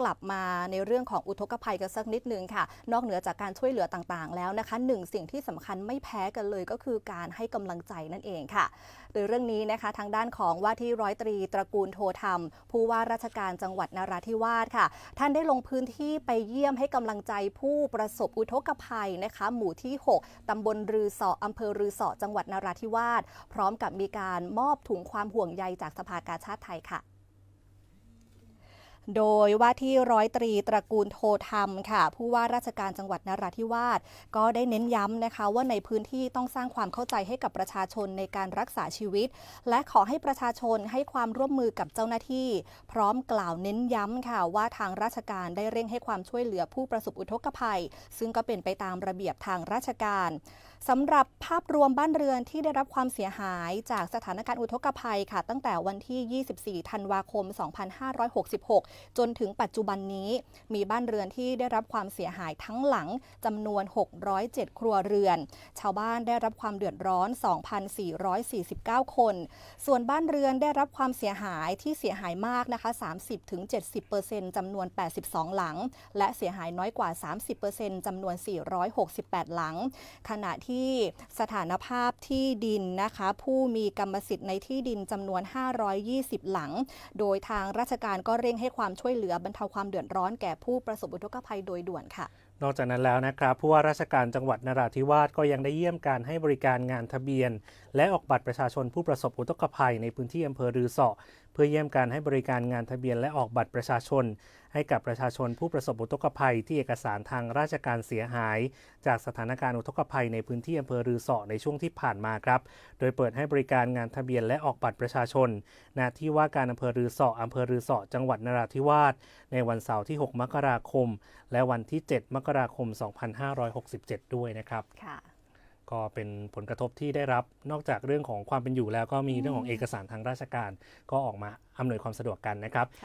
กลับมาในเรื่องของอุทกภัยกันสักนิดนึงค่ะ นอกเหนือจากการช่วยเหลือต่างๆ แล้วนะคะหนึ่งสิ่งที่สำคัญไม่แพ้กันเลยก็คือการให้กำลังใจนั่นเองค่ะ โดยเรื่องนี้นะคะทางด้านของว่าที่ร้อยตรีตระกูลโทธรรม ผู้ว่าราชการจังหวัดนราธิวาสค่ะ ท่านได้ลงพื้นที่ไปเยี่ยมให้กำลังใจผู้ประสบอุทกภัยนะคะหมู่ที่ 6ตำบลรือสออำเภอรือสอจังหวัดนราธิวาสพร้อมกับมีการมอบถุงความห่วงใยจากสภากาชาติไทยค่ะ โดยว่าที่ร้อยตรีตระกูลโทธรรมค่ะ ผู้ว่าราชการจังหวัดนราธิวาสก็ได้เน้นย้ำนะคะ ว่าในพื้นที่ต้องสร้างความเข้าใจให้กับประชาชนในการรักษาชีวิต และขอให้ประชาชนให้ความร่วมมือกับเจ้าหน้าที่ พร้อมกล่าวเน้นย้ำค่ะ ว่าทางราชการได้เร่งให้ความช่วยเหลือผู้ประสบอุทกภัย ซึ่งก็เป็นไปตามระเบียบทางราชการ สำหรับภาพรวมบ้านเรือนที่ได้รับความเสียหายจากสถานการณ์อุทกภัยค่ะ ตั้งแต่วันที่ 24 ธันวาคม 2566 จนถึงปัจจุบันนี้ มีบ้านเรือนที่ได้รับความเสียหายทั้งหลังจำนวน 607 ครัวเรือน ชาวบ้านได้รับความเดือดร้อน 2,449 คน ส่วนบ้านเรือนได้รับความเสียหายที่เสียหายมากนะคะ 30-70%จำนวน 82 หลัง และเสียหายน้อยกว่า 30%จำนวน 468 หลัง ขณะที่สถานภาพที่ดินนะคะ ผู้มีกรรมสิทธิ์ในที่ดินจำนวน 520 หลัง โดยทางราชการก็เร่งให้ความช่วยเหลือบรรเทาความเดือดร้อนแก่ผู้ประสบอุทกภัยโดยด่วนค่ะ นอกจากนั้นแล้วนะครับผู้ว่าราชการจังหวัดนราธิวาสก็ยังได้เยี่ยมการให้บริการงานทะเบียน และออกบัตรประชาชนผู้ประสบอุทกภัยในพื้นที่อำเภอรือเสาะ เพื่อเยี่ยมการให้บริการงานทะเบียนและออกบัตรประชาชน ให้กับประชาชนผู้ประสบอุทกภัยที่เอกสารทางราชการเสียหาย จากสถานการณ์อุทกภัยในพื้นที่อำเภอรือเสาะในช่วงที่ผ่านมาครับ โดยเปิดให้บริการงานทะเบียนและออกบัตรประชาชนณที่ว่าการอำเภอรือเสาะอำเภอรือเสาะจังหวัดนราธิวาสในวันเสาร์ที่ 6 มกราคม และวันที่ 7 มกราคม 2567 ด้วยนะครับค่ะ ก็เป็นผลกระทบที่ได้รับนอกจากเรื่องของความเป็นอยู่แล้วก็มีเรื่องของเอกสารทางราชการ ก็ออกมาอำนวยความสะดวกกันนะครับ